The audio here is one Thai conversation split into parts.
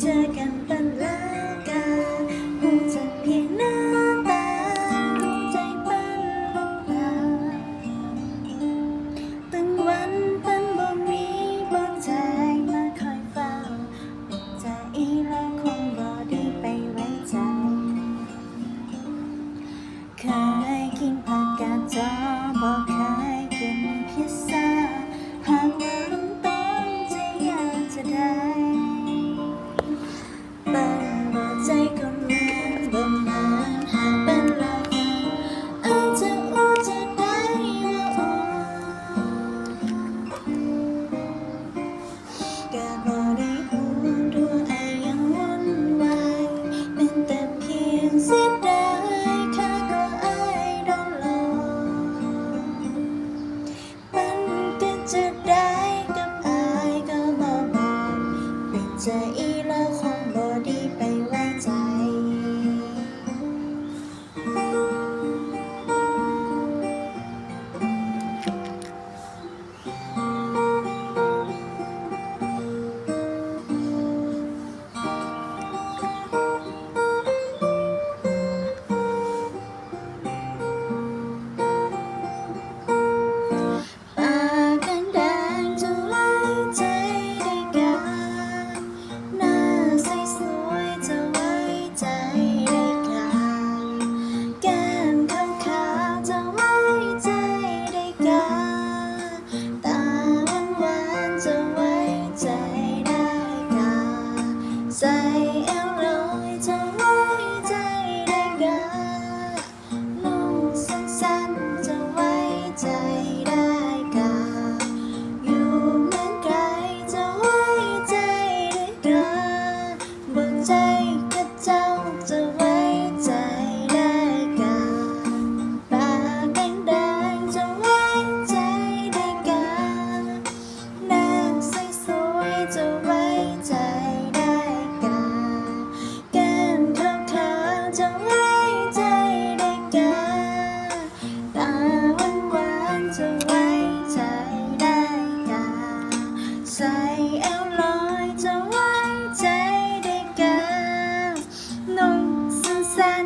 เจอกันปันลากาหูจัเพียงหน้าตารู้ใจมันหรืล่าตั้งวันตั้งบ่มีบ่ใจมาคอยเฝ้าใจแล้คงบ่ได้ไปไว้ใจเคยกินผักกาดจ้าบ่เคยกินพิซซ่าหาก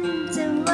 走。